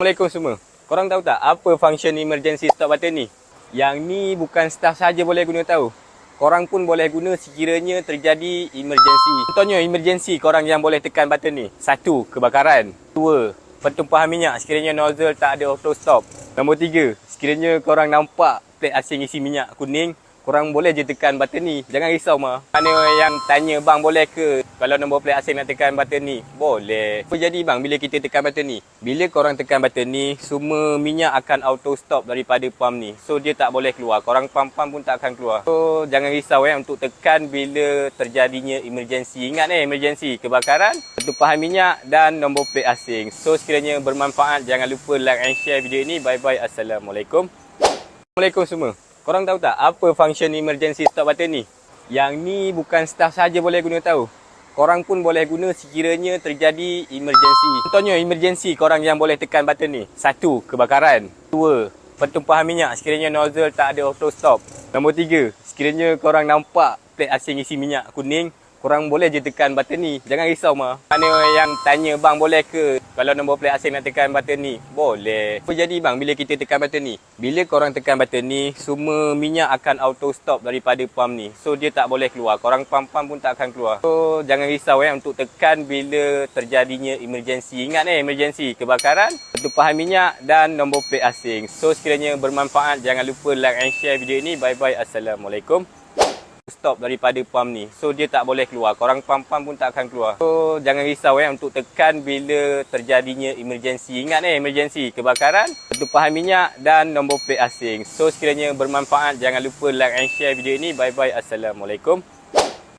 Assalamualaikum semua. Korang tahu tak apa function emergency stop button ni? Yang ni bukan staff saja boleh guna tahu. Korang pun boleh guna sekiranya terjadi emergency. Contohnya emergency korang yang boleh tekan button ni. Satu, kebakaran. Dua, pertumpahan minyak sekiranya nozzle tak ada auto stop. Nombor tiga, sekiranya korang nampak plate asing isi minyak kuning, korang boleh je tekan button ni. Jangan risau mah. Mana yang tanya bang boleh ke kalau nombor plate asing nak tekan button ni? Boleh. Apa jadi bang bila kita tekan button ni? Bila korang tekan button ni, semua minyak akan auto stop daripada pump ni. So dia tak boleh keluar. Korang pump-pump pun tak akan keluar. So jangan risau eh untuk tekan bila terjadinya emergency. Ingat eh emergency kebakaran, pertumpahan minyak dan nombor plate asing. So sekiranya bermanfaat jangan lupa like and share video ini. Bye bye. Assalamualaikum. Assalamualaikum semua. Korang tahu tak apa function emergency stop button ni? Yang ni bukan staff saja boleh guna tahu. Korang pun boleh guna sekiranya terjadi emergency. Contohnya emergency korang yang boleh tekan button ni. Satu, kebakaran. Dua, pertumpahan minyak sekiranya nozzle tak ada auto stop. Nombor tiga, sekiranya korang nampak plate asing isi minyak kuning, korang boleh je tekan button ni. Jangan risau mah. Mana yang tanya bang boleh ke kalau nombor plate asing nak tekan button ni? Boleh. Apa jadi bang bila kita tekan button ni? Bila korang tekan button ni, semua minyak akan auto stop daripada pump ni. So dia tak boleh keluar. Korang pump-pump pun tak akan keluar. So jangan risau eh untuk tekan bila terjadinya emergency. Ingat eh emergency kebakaran, pertumpahan minyak dan nombor plate asing. So sekiranya bermanfaat jangan lupa like and share video ini. Bye bye. Assalamualaikum stop daripada pump ni. So dia tak boleh keluar. Korang pump-pump pun tak akan keluar. So jangan risau eh untuk tekan bila terjadinya emergency. Ingat eh emergency kebakaran, pertumpahan minyak dan nombor plate asing. So sekiranya bermanfaat jangan lupa like and share video ini. Bye bye. Assalamualaikum.